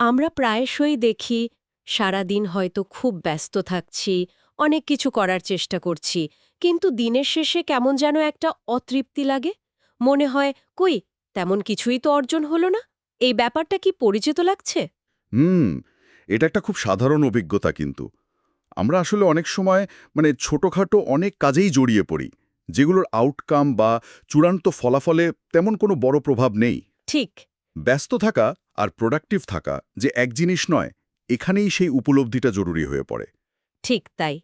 আমরা প্রায়শই দেখি সারাদিন হয়তো খুব ব্যস্ত থাকছি অনেক কিছু করার চেষ্টা করছি কিন্তু দিনের শেষে কেমন যেন একটা অতৃপ্তি লাগে। মনে হয় কই তেমন কিছুই তো অর্জন হলো না। এই ব্যাপারটা কি পরিচিত লাগছে? হুম এটা একটা খুব সাধারণ অভিজ্ঞতা কিন্তু। আমরা আসলে অনেক সময় মানে ছোটখাটো অনেক কাজেই জড়িয়ে পড়ি যেগুলোর আউটকাম বা চূড়ান্ত ফলাফলে তেমন কোনো বড় প্রভাব নেই। ঠিক। ব্যস্ত থাকা আর প্রোডাক্টিভ থাকা যে এক জিনিস নয় এখানেই সেই উপলব্ধিটা জরুরি হয়ে পড়ে। ঠিক তাই।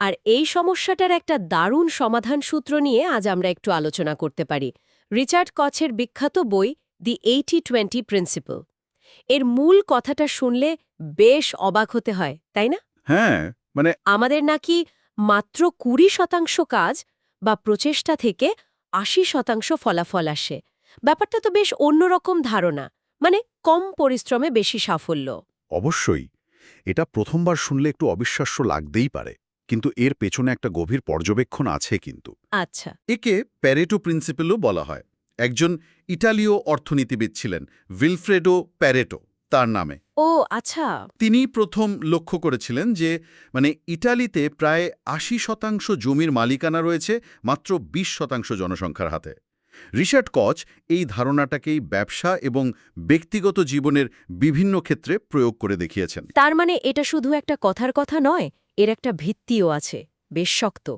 আর এই সমস্যাটার একটা দারুণ সমাধান সূত্র নিয়ে আজ আমরা একটু আলোচনা করতে পারি। রিচার্ড কচের বিখ্যাত বই দি এইটি টোয়েন্টি প্রিন্সিপাল এর মূল কথাটা শুনলে বেশ অবাক হতে হয় তাই না? হ্যাঁ মানে আমাদের নাকি মাত্র কুড়ি শতাংশ কাজ বা প্রচেষ্টা থেকে আশি শতাংশ ফলাফল আসে। ব্যাপারটা তো বেশ অন্যরকম ধারণা মানে কম পরিশ্রমে বেশি সাফল্য। অবশ্যই এটা প্রথমবার শুনলে একটু অবিশ্বাস্য লাগতেই পারে কিন্তু এর পেছনে একটা গভীর পর্যবেক্ষণ আছে কিন্তু। আচ্ছা। একে প্যারেটো প্রিন্সিপালও বলা হয়। একজন ইটালীয় অর্থনীতিবিদ ছিলেন উইলফ্রেডো প্যারেটো তার নামে। ও আচ্ছা। তিনি প্রথম লক্ষ্য করেছিলেন যে মানে ইটালিতে প্রায় আশি শতাংশ জমির মালিকানা রয়েছে মাত্র ২০ শতাংশ জনসংখ্যার হাতে। রিচার্ড কচ এই ধারণাটাকেই ব্যবসা এবং ব্যক্তিগত জীবনের বিভিন্ন ক্ষেত্রে প্রয়োগ করে দেখিয়েছেন। তার মানে এটা শুধু একটা কথার কথা নয় এর একটা ভিত্তিও আছে বেশ শক্ত।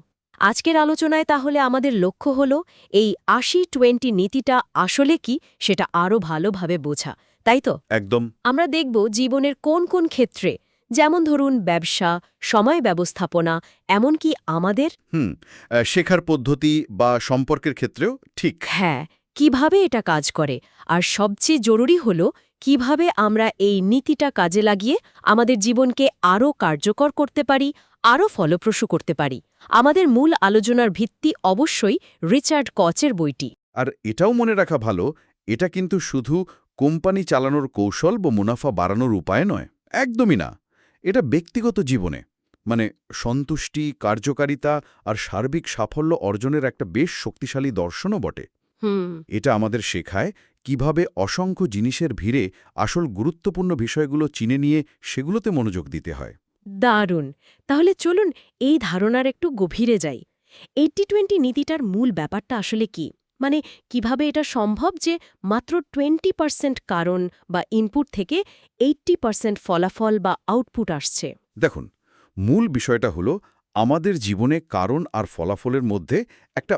আজকের আলোচনায় তাহলে আমাদের লক্ষ্য হল এই আশি টোয়েন্টি নীতিটা আসলে কি সেটা আরও ভালোভাবে বোঝা তাই তো? একদম। আমরা দেখব জীবনের কোন কোন ক্ষেত্রে যেমন ধরুন ব্যবসা সময় ব্যবস্থাপনা এমনকি আমাদের? হুম শেখার পদ্ধতি বা সম্পর্কের ক্ষেত্রেও ঠিক। হ্যাঁ কীভাবে এটা কাজ করে? আর সবচেয়ে জরুরি হল কীভাবে আমরা এই নীতিটা কাজে লাগিয়ে আমাদের জীবনকে আরও কার্যকর করতে পারি আরও ফলপ্রসূ করতে পারি। আমাদের মূল আলোচনার ভিত্তি অবশ্যই রিচার্ড কচের বইটি। আর এটাও মনে রাখা ভালো এটা কিন্তু শুধু কোম্পানি চালানোর কৌশল বা মুনাফা বাড়ানোর উপায় নয় একদমই না। এটা ব্যক্তিগত জীবনে মানে সন্তুষ্টি কার্যকারিতা আর সার্বিক সাফল্য অর্জনের একটা বেশ শক্তিশালী দর্শনও বটে। এটা আমাদের শেখায় কীভাবে অসংখ্য জিনিসের ভিড়ে আসল গুরুত্বপূর্ণ বিষয়গুলো চিনে নিয়ে সেগুলোতে মনোযোগ দিতে হয়। দারুণ। তাহলে চলুন এই ধারণার একটু গভীরে যাই। এইটি টোয়েন্টি নীতিটার মূল ব্যাপারটা আসলে কি? মানে কীভাবে এটা সম্ভব যে মাত্র টোয়েন্টি পার্সেন্ট কারণ বা ইনপুট থেকে এইট্টি পার্সেন্ট ফলাফল বা আউটপুট আসছে? দেখুন মূল বিষয়টা হলো আমাদের জীবনে কারণ আর ফলাফলের মধ্যে একটা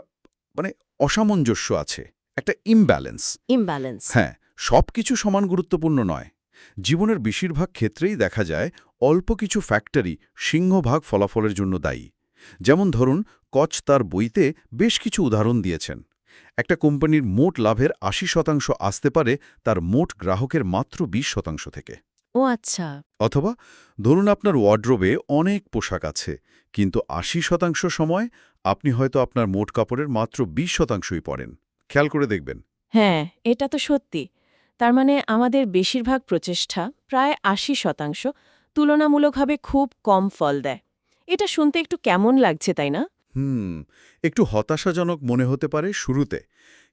মানে অসামঞ্জস্য আছে একটা ইমব্যালেন্স ইমব্যালেন্স হ্যাঁ সব কিছু সমান গুরুত্বপূর্ণ নয়। জীবনের বেশিরভাগ ক্ষেত্রেই দেখা যায় অল্প কিছু ফ্যাক্টরি সিংহভাগ ফলাফলের জন্য দায়ী। যেমন ধরুন কচ তার বইতে বেশ কিছু উদাহরণ দিয়েছেন। একটা কোম্পানির মোট লাভের আশি শতাংশ আসতে পারে তার মোট গ্রাহকের মাত্র ২০ শতাংশ থেকে। ও আচ্ছা। অথবা ধরুন আপনার ওয়ার্ড্রোবে অনেক পোশাক আছে কিন্তু আশি শতাংশ সময় আপনি হয়তো আপনার মোট কাপড়ের মাত্র ২০ শতাংশই পরেন। খেয়াল করে দেখবেন। হ্যাঁ এটা তো সত্যি। তার মানে আমাদের বেশিরভাগ প্রচেষ্টা প্রায় আশি শতাংশ তুলনামূলকভাবে খুব কম ফল দেয়। এটা শুনতে একটু কেমন লাগছে তাই না? হুম একটু হতাশাজনক মনে হতে পারে শুরুতে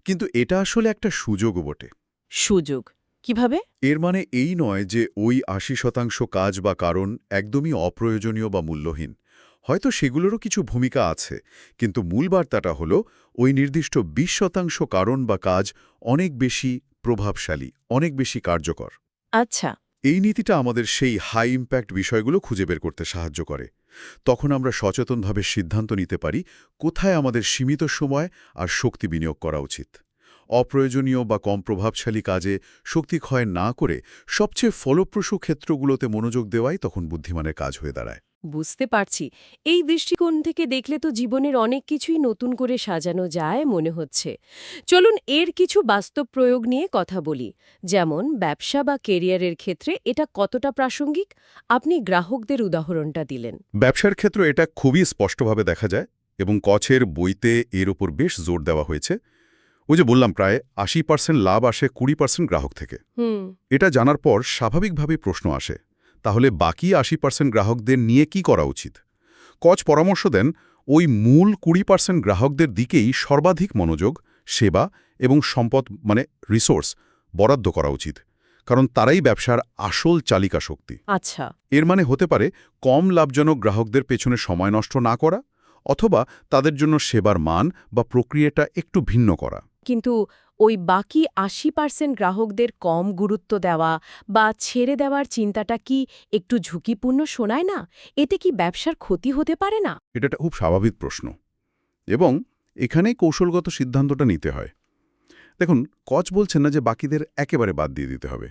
কিন্তু এটা আসলে একটা সুযোগও বটে। সুযোগ। কীভাবে? এর মানে এই নয় যে ওই আশি শতাংশ কাজ বা কারণ একদমই অপ্রয়োজনীয় বা মূল্যহীন। হয়তো সেগুলোরও কিছু ভূমিকা আছে কিন্তু মূল বার্তাটা হল ওই নির্দিষ্ট ২০ শতাংশ কারণ বা কাজ অনেক বেশি প্রভাবশালী অনেক বেশি কার্যকর। আচ্ছা। এই নীতিটা আমাদের সেই হাই ইম্প্যাক্ট বিষয়গুলো খুঁজে বের করতে সাহায্য করে। তখন আমরা সচেতনভাবে সিদ্ধান্ত নিতে পারি কোথায় আমাদের সীমিত সময় আর শক্তি বিনিয়োগ করা উচিত। অপ্রয়োজনীয় বা কম প্রভাবশালী কাজে শক্তি ক্ষয় না করে সবচেয়ে ফলপ্রসূ ক্ষেত্রগুলোতে মনোযোগ দেওয়াই তখন বুদ্ধিমানের কাজ হয়ে দাঁড়ায়। বুঝতে পারছি। এই দৃষ্টিকোণ থেকে দেখলে তো জীবনের অনেক কিছুই নতুন করে সাজানো যায় মনে হচ্ছে। চলুন এর কিছু বাস্তব প্রয়োগ নিয়ে কথা বলি। যেমন ব্যবসা বা কেরিয়ারের ক্ষেত্রে এটা কতটা প্রাসঙ্গিক? আপনি গ্রাহকদের উদাহরণটা দিলেন। ব্যবসার ক্ষেত্র এটা খুবই স্পষ্টভাবে দেখা যায় এবং কছের বইতে এর ওপর বেশ জোর দেওয়া হয়েছে। ওই যে বললাম প্রায় আশি পার্সেন্ট লাভ আসে কুড়ি পার্সেন্ট গ্রাহক থেকে। এটা জানার পর স্বাভাবিকভাবেই প্রশ্ন আসে তাহলে বাকি আশি পার্সেন্ট গ্রাহকদের নিয়ে কি করা উচিত? কচ পরামর্শ দেন ওই মূল কুড়ি পার্সেন্ট গ্রাহকদের দিকেই সর্বাধিক মনোযোগ সেবা এবং সম্পদ মানে রিসোর্স বরাদ্দ করা উচিত কারণ তারাই ব্যবসার আসল চালিকা শক্তি। আচ্ছা। এর মানে হতে পারে কম লাভজনক গ্রাহকদের পেছনে সময় নষ্ট না করা অথবা তাদের জন্য সেবার মান বা প্রক্রিয়াটা একটু ভিন্ন করা। কিন্তু ওই বাকি আশি পার্সেন্ট গ্রাহকদের কম গুরুত্ব দেওয়া বা ছেড়ে দেওয়ার চিন্তাটা কি একটু ঝুঁকিপূর্ণ শোনায় না? এতে কি ব্যবসার ক্ষতি হতে পারে না? এটা খুব স্বাভাবিক প্রশ্ন। এবং এখানেই কৌশলগত সিদ্ধান্তটা নিতে হয়। দেখুন কচ বলছেন না যে বাকিদের একেবারে বাদ দিয়ে দিতে হবে।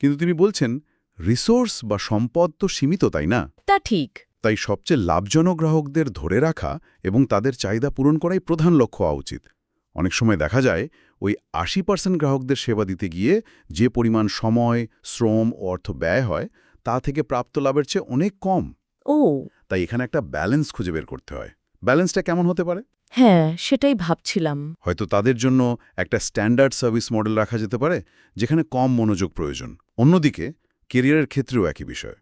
কিন্তু তিনি বলছেন রিসোর্স বা সম্পদ তো সীমিত তাই না? তা ঠিক। তাই সবচেয়ে লাভজনক গ্রাহকদের ধরে রাখা এবং তাদের চাহিদা পূরণ করাই প্রধান লক্ষ্য হওয়া উচিত। অনেক সময় দেখা যায় ওই আশি পার্সেন্ট গ্রাহকদের সেবা দিতে গিয়ে যে পরিমাণ সময় শ্রম ও অর্থ ব্যয় হয় তা থেকে প্রাপ্ত লাভের চেয়ে অনেক কম। ও। তাই এখানে একটা ব্যালেন্স খুঁজে বের করতে হয়। ব্যালেন্সটা কেমন হতে পারে? হ্যাঁ সেটাই ভাবছিলাম। হয়তো তাদের জন্য একটা স্ট্যান্ডার্ড সার্ভিস মডেল রাখা যেতে পারে যেখানে কম মনোযোগ প্রয়োজন। অন্যদিকে কেরিয়ারের ক্ষেত্রেও একই বিষয়।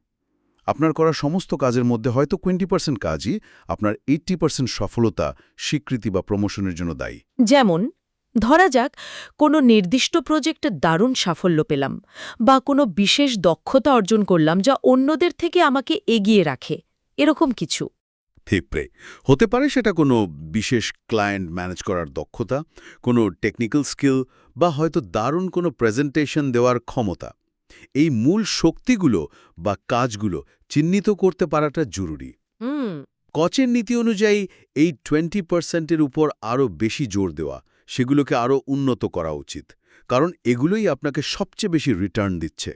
আপনার করা সমস্ত কাজের মধ্যে হয়তো টোয়েন্টি পার্সেন্ট কাজই আপনার এইট্টি পার্সেন্ট সফলতা স্বীকৃতি বা প্রমোশনের জন্য দায়ী। যেমন ধরা যাক কোনো নির্দিষ্ট প্রজেক্টে দারুণ সাফল্য পেলাম বা কোনো বিশেষ দক্ষতা অর্জন করলাম যা অন্যদের থেকে আমাকে এগিয়ে রাখে এরকম কিছু। ফিপ্রে হতে পারে সেটা কোনো বিশেষ ক্লায়েন্ট ম্যানেজ করার দক্ষতা কোনো টেকনিক্যাল স্কিল বা হয়তো দারুণ কোনো প্রেজেন্টেশন দেওয়ার ক্ষমতা। এই মূল শক্তিগুলো বা কাজগুলো চিহ্নিত করতে পারাটা জরুরি। কচের নীতি অনুযায়ী এই টোয়েন্টি পার্সেন্টের উপর আরও বেশি জোর দেওয়া সেগুলোকে আরও উন্নত করা উচিত কারণ এগুলোই আপনাকে সবচেয়ে বেশি রিটার্ন দিচ্ছে।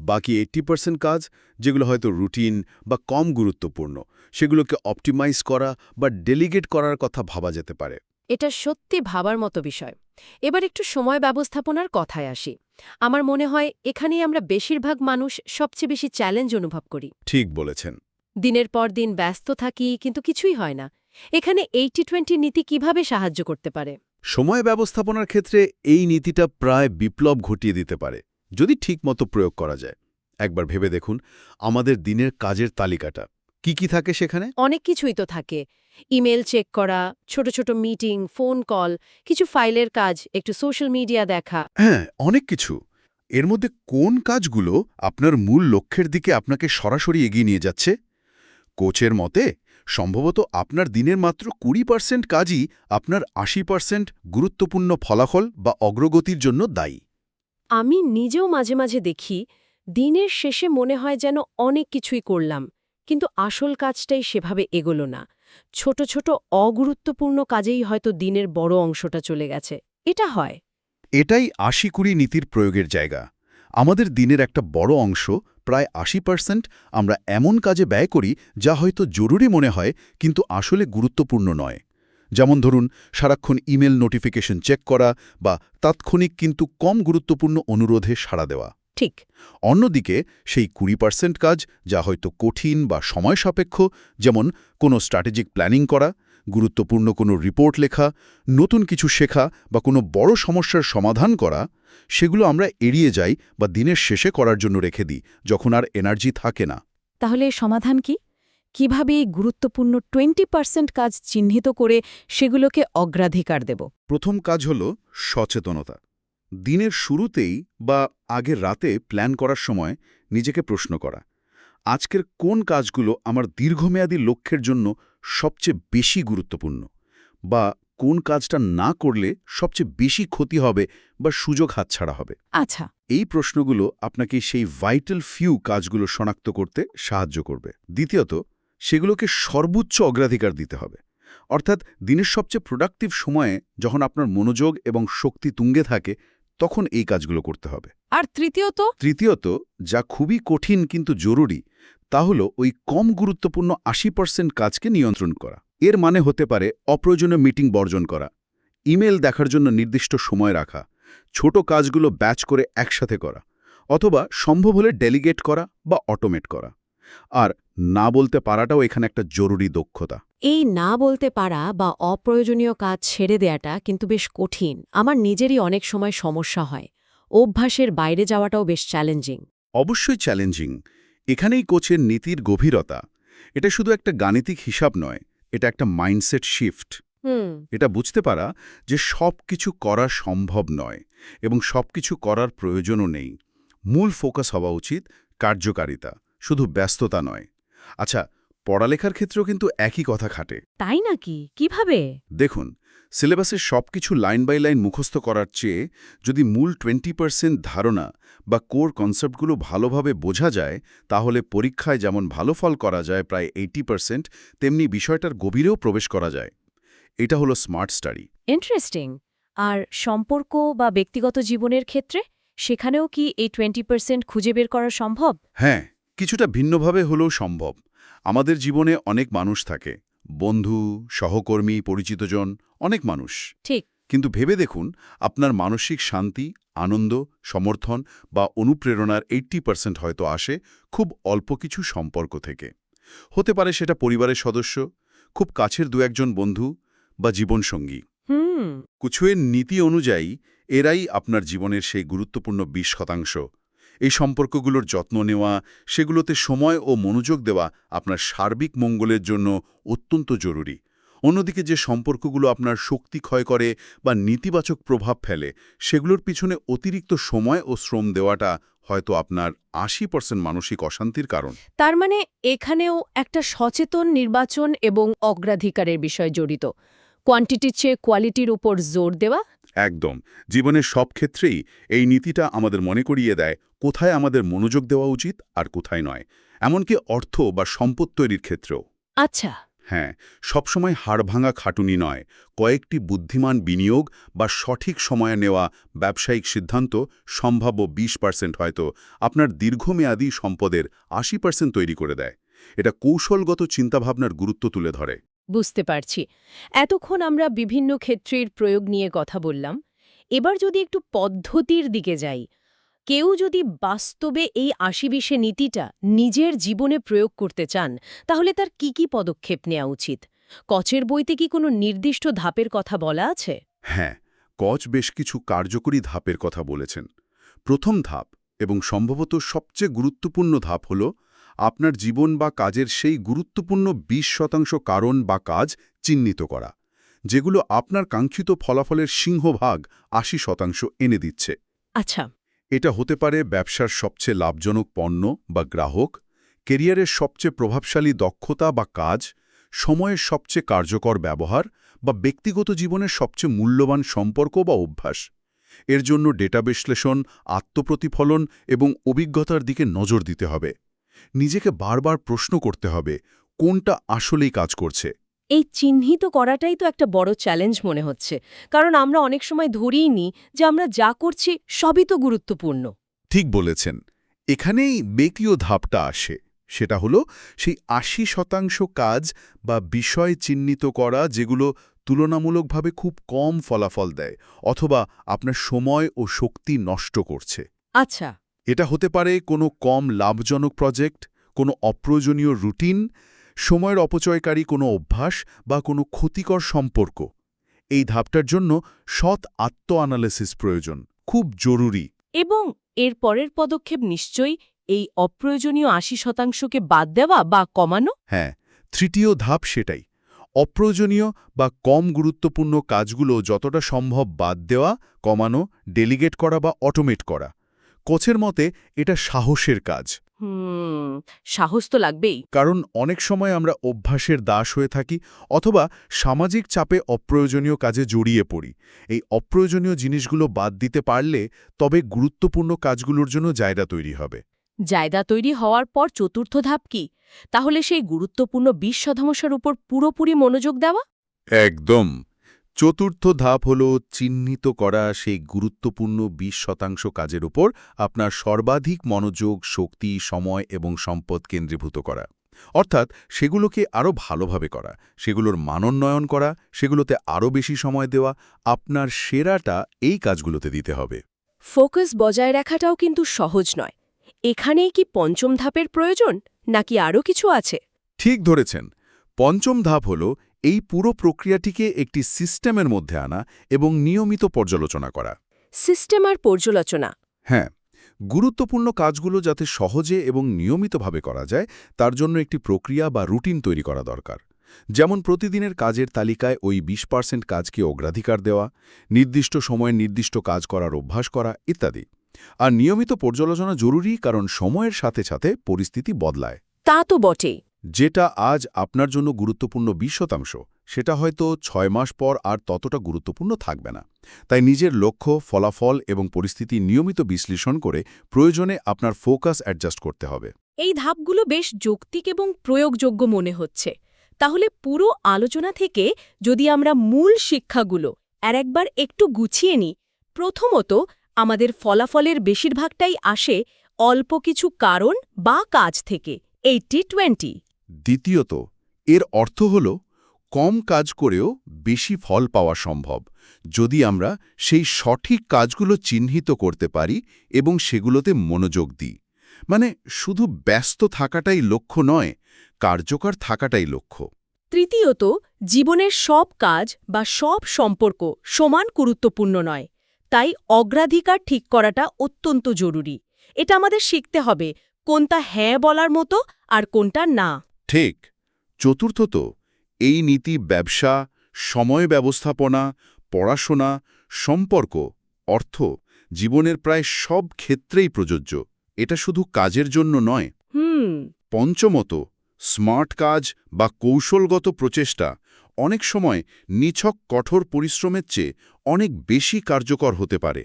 বাকি এইট্টি পার্সেন্ট কাজ যেগুলো হয়তো রুটিন বা কম গুরুত্বপূর্ণ সেগুলোকে অপটিমাইজ করা বা ডেলিগেট করার কথা ভাবা যেতে পারে। এটা সত্যি ভাবার মতো বিষয়। এবার একটু সময় ব্যবস্থাপনার কথায় আসি। আমার মনে হয় এখানেই আমরা বেশিরভাগ মানুষ সবচেয়ে বেশি চ্যালেঞ্জ অনুভব করি। ঠিক বলেছেন। দিনের পর দিন ব্যস্ত থাকি কিন্তু কিছুই হয় না। এখানে এইটি টোয়েন্টি নীতি কীভাবে সাহায্য করতে পারে? সময় ব্যবস্থাপনার ক্ষেত্রে এই নীতিটা প্রায় বিপ্লব ঘটিয়ে দিতে পারে যদি ঠিকমতো প্রয়োগ করা যায়। একবার ভেবে দেখুন আমাদের দিনের কাজের তালিকাটা। কি কি থাকে সেখানে? অনেক কিছুই তো থাকে। ইমেল চেক করা ছোট ছোট মিটিং ফোন কল কিছু ফাইলের কাজ একটু সোশ্যাল মিডিয়া দেখা। হ্যাঁ অনেক কিছু। এর মধ্যে কোন কাজগুলো আপনার মূল লক্ষ্যের দিকে আপনাকে সরাসরি এগিয়ে নিয়ে যাচ্ছে? কোচের মতে সম্ভবত আপনার দিনের মাত্র কুড়ি পার্সেন্ট কাজই আপনার আশি পার্সেন্ট গুরুত্বপূর্ণ ফলাফল বা অগ্রগতির জন্য দায়ী। আমি নিজেও মাঝে মাঝে দেখি দিনের শেষে মনে হয় যেন অনেক কিছুই করলাম কিন্তু আসল কাজটাই সেভাবে এগোলো না। ছোট ছোট অগুরুত্বপূর্ণ কাজেই হয়তো দিনের বড় অংশটা চলে গেছে। এটা হয়। এটাই আশি কুড়ি নীতির প্রয়োগের জায়গা। আমাদের দিনের একটা বড় অংশ, প্রায় আশি পার্সেন্ট, আমরা এমন কাজে ব্যয় করি যা হয়তো জরুরি মনে হয়, কিন্তু আসলে গুরুত্বপূর্ণ নয়। যেমন ধরুন, সারাক্ষণ ইমেল নোটিফিকেশন চেক করা বা তাৎক্ষণিক কিন্তু কম গুরুত্বপূর্ণ অনুরোধে সাড়া দেওয়া। ঠিক। অন্যদিকে সেই কুড়ি পার্সেন্ট কাজ যা হয়তো কঠিন বা সময় সাপেক্ষ যেমন কোনো স্ট্র্যাটেজিক প্ল্যানিং করা গুরুত্বপূর্ণ কোনো রিপোর্ট লেখা নতুন কিছু শেখা বা কোনো বড় সমস্যার সমাধান করা সেগুলো আমরা এড়িয়ে যাই বা দিনের শেষে করার জন্য রেখে দিই যখন আর এনার্জি থাকে না। তাহলে সমাধান কি? কীভাবে এই গুরুত্বপূর্ণ টোয়েন্টি পার্সেন্ট কাজ চিহ্নিত করে সেগুলোকে অগ্রাধিকার দেব? প্রথম কাজ হল সচেতনতা। দিনের শুরুতেই বা আগের রাতে প্ল্যান করার সময় নিজেকে প্রশ্ন করা আজকের কোন কাজগুলো আমার দীর্ঘমেয়াদী লক্ষ্যের জন্য সবচেয়ে বেশি গুরুত্বপূর্ণ বা কোন কাজটা না করলে সবচেয়ে বেশি ক্ষতি হবে বা সুযোগ হাতছাড়া হবে? আচ্ছা। এই প্রশ্নগুলো আপনাকে সেই ভাইটাল ফিউ কাজগুলো শনাক্ত করতে সাহায্য করবে। দ্বিতীয়ত সেগুলোকে সর্বোচ্চ অগ্রাধিকার দিতে হবে। অর্থাৎ দিনের সবচেয়ে প্রোডাক্টিভ সময়ে যখন আপনার মনোযোগ এবং শক্তি তুঙ্গে থাকে তখন এই কাজগুলো করতে হবে। আর তৃতীয়ত? তৃতীয়ত যা খুবই কঠিন কিন্তু জরুরি তা হল ওই কম গুরুত্বপূর্ণ আশি পার্সেন্ট কাজকে নিয়ন্ত্রণ করা। এর মানে হতে পারে অপ্রয়োজনীয় মিটিং বর্জন করা ইমেল দেখার জন্য নির্দিষ্ট সময় রাখা ছোট কাজগুলো ব্যাচ করে একসাথে করা অথবা সম্ভব হলে ডেলিগেট করা বা অটোমেট করা। আর না বলতে পারাটাও এখানে একটা জরুরি দক্ষতা। এই না বলতে পারা বা অপ্রয়োজনীয় কাজ ছেড়ে দেয়াটা কিন্তু বেশ কঠিন। আমার নিজেরই অনেক সময় সমস্যা হয়। অভ্যাসের বাইরে যাওয়াটাও বেশ চ্যালেঞ্জিং অবশ্যই চ্যালেঞ্জিং এখানেই কোচের নীতির গভীরতা। এটা শুধু একটা গাণিতিক হিসাব নয় এটা একটা মাইন্ডসেট শিফট হুম। এটা বুঝতে পারা যে সব কিছু করা সম্ভব নয় এবং সব কিছু করার প্রয়োজনও নেই। মূল ফোকাস হওয়া উচিত কার্যকারিতা শুধু ব্যস্ততা নয়। আচ্ছা পড়ালেখার ক্ষেত্রেও কিন্তু একই কথা খাটে। তাই নাকি? কীভাবে? দেখুন সিলেবাসের সব কিছু লাইন বাই লাইন মুখস্থ করার চেয়ে যদি মূল টোয়েন্টি পার্সেন্ট ধারণা বা কোর কনসেপ্টগুলো ভালোভাবে বোঝা যায় তাহলে পরীক্ষায় যেমন ভালো ফল করা যায় প্রায় এইটি পার্সেন্ট তেমনি বিষয়টার গভীরেও প্রবেশ করা যায়। এটা হলো স্মার্ট স্টাডি। ইন্টারেস্টিং। আর সম্পর্ক বা ব্যক্তিগত জীবনের ক্ষেত্রে সেখানেও কি এই টোয়েন্টি পার্সেন্ট খুঁজে বের করা সম্ভব? হ্যাঁ কিছুটা ভিন্নভাবে হলেও সম্ভব। আমাদের জীবনে অনেক মানুষ থাকে। বন্ধু সহকর্মী পরিচিতজন অনেক মানুষ। ঠিক। কিন্তু ভেবে দেখুন আপনার মানসিক শান্তি আনন্দ সমর্থন বা অনুপ্রেরণার এইট্টি পার্সেন্ট হয়তো আসে খুব অল্প কিছু সম্পর্ক থেকে। হতে পারে সেটা পরিবারের সদস্য খুব কাছের দু একজন বন্ধু বা জীবনসঙ্গী। কুছুয়ের নীতি অনুযায়ী এরাই আপনার জীবনের সেই গুরুত্বপূর্ণ বিশ শতাংশ। এই সম্পর্কগুলোর যত্ন নেওয়া, সেগুলোতে সময় ও মনোযোগ দেওয়া আপনার সার্বিক মঙ্গলের জন্য অত্যন্ত জরুরি। অন্যদিকে যে সম্পর্কগুলো আপনার শক্তি ক্ষয় করে বা নেতিবাচক প্রভাব ফেলে, সেগুলোর পিছনে অতিরিক্ত সময় ও শ্রম দেওয়াটা হয়তো আপনার আশি পার্সেন্ট মানসিক অশান্তির কারণ। তার মানে এখানেও একটা সচেতন নির্বাচন এবং অগ্রাধিকারের বিষয় জড়িত। কোয়ান্টিটির চেয়ে কোয়ালিটির উপর জোর দেওয়া একদম। জীবনের সব ক্ষেত্রেই এই নীতিটা আমাদের মনে করিয়ে দেয় কোথায় আমাদের মনোযোগ দেওয়া উচিত আর কোথায় নয়। এমনকি অর্থ বা সম্পদ তৈরির ক্ষেত্রেও। আচ্ছা। হ্যাঁ সবসময় হাড়ভাঙা খাটুনি নয় কয়েকটি বুদ্ধিমান বিনিয়োগ বা সঠিক সময়ে নেওয়া ব্যবসায়িক সিদ্ধান্ত সম্ভাব্য ২০ পার্সেন্ট হয়তো আপনার দীর্ঘমেয়াদী সম্পদের আশি পার্সেন্ট তৈরি করে দেয়। এটা কৌশলগত চিন্তাভাবনার গুরুত্ব তুলে ধরে। বুঝতে পারছি। এতক্ষণ আমরা বিভিন্ন ক্ষেত্রের প্রয়োগ নিয়ে কথা বললাম। এবার যদি একটু পদ্ধতির দিকে যাই, কেউ যদি বাস্তবে এই আশি বিশে নীতিটা নিজের জীবনে প্রয়োগ করতে চান, তাহলে তার কি কি পদক্ষেপ নেওয়া উচিত? কচের বইতে কি কোনো নির্দিষ্ট ধাপের কথা বলা আছে? হ্যাঁ কচ বেশ কিছু কার্যকরী ধাপের কথা বলেছেন। প্রথম ধাপ এবং সম্ভবত সবচেয়ে গুরুত্বপূর্ণ ধাপ হল আপনার জীবন বা কাজের সেই গুরুত্বপূর্ণ ২০ শতাংশ কারণ বা কাজ চিহ্নিত করা যেগুলো আপনার কাঙ্ক্ষিত ফলাফলের সিংহভাগ আশি শতাংশ এনে দিচ্ছে। আচ্ছা। এটা হতে পারে ব্যবসার সবচেয়ে লাভজনক পণ্য বা গ্রাহক কেরিয়ারের সবচেয়ে প্রভাবশালী দক্ষতা বা কাজ সময়ের সবচেয়ে কার্যকর ব্যবহার বা ব্যক্তিগত জীবনের সবচেয়ে মূল্যবান সম্পর্ক বা অভ্যাস। এর জন্য ডেটা বিশ্লেষণ আত্মপ্রতিফলন এবং অভিজ্ঞতার দিকে নজর দিতে হবে। নিজেকে বারবার প্রশ্ন করতে হবে কোনটা আসলেই কাজ করছে? এই চিহ্নিত করাটাই তো একটা বড় চ্যালেঞ্জ মনে হচ্ছে। কারণ আমরা অনেক সময় ধরিই নিই যে আমরা যা করছি সবই তো গুরুত্বপূর্ণ। ঠিক বলেছেন। এখানেই বেকীয় ধাপটা আসে। সেটা হলো সেই আশি শতাংশ কাজ বা বিষয় চিহ্নিত করা যেগুলো তুলনামূলকভাবে খুব কম ফলাফল দেয় অথবা আপনার সময় ও শক্তি নষ্ট করছে। আচ্ছা। এটা হতে পারে কোনো কম লাভজনক প্রজেক্ট কোনো অপ্রয়োজনীয় রুটিন সময়ের অপচয়কারী কোনো অভ্যাস বা কোনো ক্ষতিকর সম্পর্ক। এই ধাপটার জন্য সৎ আত্ম অ্যানালিসিস প্রয়োজন খুব জরুরি। এবং এর পরের পদক্ষেপ নিশ্চয়ই এই অপ্রয়োজনীয় আশি শতাংশকে বাদ দেওয়া বা কমানো? হ্যাঁ তৃতীয় ধাপ সেটাই। অপ্রয়োজনীয় বা কম গুরুত্বপূর্ণ কাজগুলো যতটা সম্ভব বাদ দেওয়া কমানো ডেলিগেট করা বা অটোমেট করা। কোচের মতে এটা সাহসের কাজ। হুম সাহস তো লাগবেই। কারণ অনেক সময় আমরা অভ্যাসের দাস হয়ে থাকি অথবা সামাজিক চাপে অপ্রয়োজনীয় কাজে জড়িয়ে পড়ি। এই অপ্রয়োজনীয় জিনিসগুলো বাদ দিতে পারলে তবে গুরুত্বপূর্ণ কাজগুলোর জন্য জায়গা তৈরি হবে। জায়গা তৈরি হওয়ার পর চতুর্থ ধাপ কি? তাহলে সেই গুরুত্বপূর্ণ বিশ শতাংশের উপর পুরোপুরি মনোযোগ দেওয়া? একদম। চতুর্থ ধাপ হল চিহ্নিত করা সেই গুরুত্বপূর্ণ ২০ শতাংশ কাজের উপর আপনার সর্বাধিক মনোযোগ শক্তি সময় এবং সম্পদ কেন্দ্রীভূত করা। অর্থাৎ সেগুলোকে আরও ভালোভাবে করা সেগুলোর মানোন্নয়ন করা সেগুলোতে আরও বেশি সময় দেওয়া আপনার সেরাটা এই কাজগুলোতে দিতে হবে। ফোকাস বজায় রাখাটাও কিন্তু সহজ নয়। এখানেই কি পঞ্চম ধাপের প্রয়োজন নাকি আরও কিছু আছে? ঠিক ধরেছেন। পঞ্চম ধাপ হল এই পুরো প্রক্রিয়াটিকে একটি সিস্টেমের মধ্যে আনা এবং নিয়মিত পর্যালোচনা করা। সিস্টেম আর পর্যালোচনা। হ্যাঁ গুরুত্বপূর্ণ কাজগুলো যাতে সহজে এবং নিয়মিতভাবে করা যায় তার জন্য একটি প্রক্রিয়া বা রুটিন তৈরি করা দরকার। যেমন প্রতিদিনের কাজের তালিকায় ওই ২০ পার্সেন্ট কাজকে অগ্রাধিকার দেওয়া নির্দিষ্ট সময়ে নির্দিষ্ট কাজ করার অভ্যাস করা ইত্যাদি। আর নিয়মিত পর্যালোচনা জরুরি কারণ সময়ের সাথে সাথে পরিস্থিতি বদলায়। তা তো বটেই। যেটা আজ আপনার জন্য গুরুত্বপূর্ণ বিশ শতাংশ সেটা হয়তো ছয় মাস পর আর ততটা গুরুত্বপূর্ণ থাকবে না। তাই নিজের লক্ষ্য, ফলাফল এবং পরিস্থিতি নিয়মিত বিশ্লেষণ করে প্রয়োজনে আপনার ফোকাস অ্যাডজাস্ট করতে হবে। এই ধাপগুলো বেশ যৌক্তিক এবং প্রয়োগযোগ্য মনে হচ্ছে। তাহলে পুরো আলোচনা থেকে যদি আমরা মূল শিক্ষাগুলো আর একবার একটু গুছিয়ে নিই, প্রথমত আমাদের ফলাফলের বেশিরভাগটাই আসে অল্প কিছু কারণ বা কাজ থেকে এইটি টোয়েন্টি। দ্বিতীয়ত, এর অর্থ হল কম কাজ করেও বেশি ফল পাওয়া সম্ভব, যদি আমরা সেই সঠিক কাজগুলো চিহ্নিত করতে পারি এবং সেগুলোতে মনোযোগ দিই। মানে শুধু ব্যস্ত থাকাটাই লক্ষ্য নয়, কার্যকর থাকাটাই লক্ষ্য। তৃতীয়ত, জীবনের সব কাজ বা সব সম্পর্ক সমান গুরুত্বপূর্ণ নয়, তাই অগ্রাধিকার ঠিক করাটা অত্যন্ত জরুরি। এটা আমাদের শিখতে হবে, কোনটা হ্যাঁ বলার মতো আর কোনটা না। ঠিক। চতুর্থত এই নীতি ব্যবসা সময় ব্যবস্থাপনা পড়াশোনা সম্পর্ক অর্থ জীবনের প্রায় সব ক্ষেত্রেই প্রযোজ্য। এটা শুধু কাজের জন্য নয়। হুম। পঞ্চমত স্মার্ট কাজ বা কৌশলগত প্রচেষ্টা অনেক সময় নিছক কঠোর পরিশ্রমের চেয়ে অনেক বেশি কার্যকর হতে পারে।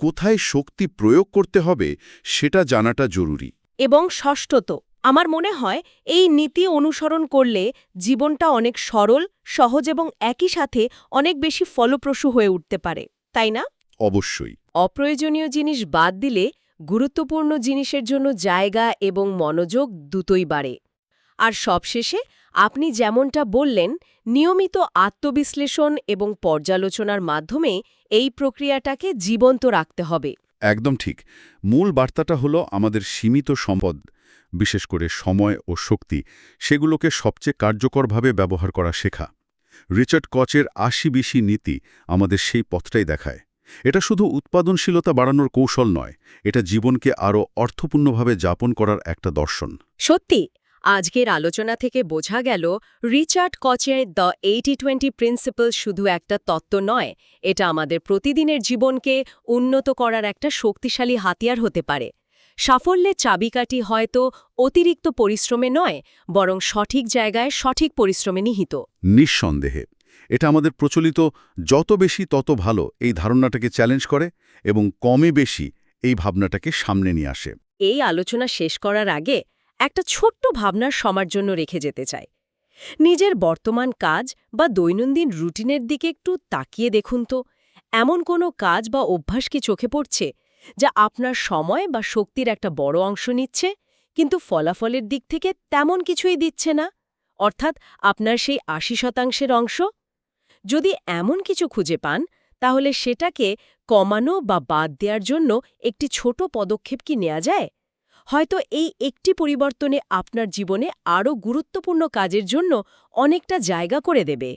কোথায় শক্তি প্রয়োগ করতে হবে সেটা জানাটা জরুরি। এবং ষষ্ঠত আমার মনে হয় এই নীতি অনুসরণ করলে জীবনটা অনেক সরল সহজ এবং একই সাথে অনেক বেশি ফলপ্রসূ হয়ে উঠতে পারে তাই না? অবশ্যই। অপ্রয়োজনীয় জিনিস বাদ দিলে গুরুত্বপূর্ণ জিনিসের জন্য জায়গা এবং মনোযোগ দুটোই বাড়ে। আর সবশেষে আপনি যেমনটা বললেন নিয়মিত আত্মবিশ্লেষণ এবং পর্যালোচনার মাধ্যমে এই প্রক্রিয়াটাকে জীবন্ত রাখতে হবে। একদম ঠিক। মূল বার্তাটা হলো আমাদের সীমিত সম্পদ। বিশেষ করে সময় ও শক্তি, সেগুলোকে সবচেয়ে কার্যকরভাবে ব্যবহার করা শেখা। রিচার্ড কচের আশি বিশি নীতি আমাদের সেই পথটাই দেখায়। এটা শুধু উৎপাদনশীলতা বাড়ানোর কৌশল নয়, এটা জীবনকে আরও অর্থপূর্ণভাবে যাপন করার একটা দর্শন। সত্যি, আজকের আলোচনা থেকে বোঝা গেল, রিচার্ড কচের দ্য এইটি টোয়েন্টি প্রিন্সিপাল শুধু একটা তত্ত্ব নয়, এটা আমাদের প্রতিদিনের জীবনকে উন্নত করার একটা শক্তিশালী হাতিয়ার হতে পারে। সাফল্যের চাবিকাঠি হয়তো অতিরিক্ত পরিশ্রমে নয় বরং সঠিক জায়গায় সঠিক পরিশ্রমে নিহিত। নিঃসন্দেহে এটা আমাদের প্রচলিত যত বেশি তত ভালো এই ধারণাটাকে চ্যালেঞ্জ করে এবং কমে বেশি এই ভাবনাটাকে সামনে নিয়ে আসে। এই আলোচনা শেষ করার আগে একটা ছোট্ট ভাবনার সমার জন্য রেখে যেতে চাই। নিজের বর্তমান কাজ বা দৈনন্দিন রুটিনের দিকে একটু তাকিয়ে দেখুন তো এমন কোনো কাজ বা অভ্যাস কি চোখে পড়ছে যা আপনার সময় বা শক্তির একটা বড় অংশ নিচ্ছে, কিন্তু ফলাফলের দিক থেকে তেমন কিছুই দিচ্ছে না। অর্থাৎ আপনার সেই আশি শতাংশের অংশ। যদি এমন কিছু খুঁজে পান, তাহলে সেটাকে কমানো বা বাদ দেওয়ার জন্য একটি ছোট পদক্ষেপ কি নেওয়া যায়? হয়তো এই একটি পরিবর্তনে আপনার জীবনে আরও গুরুত্বপূর্ণ কাজের জন্য অনেকটা জায়গা করে দেবে।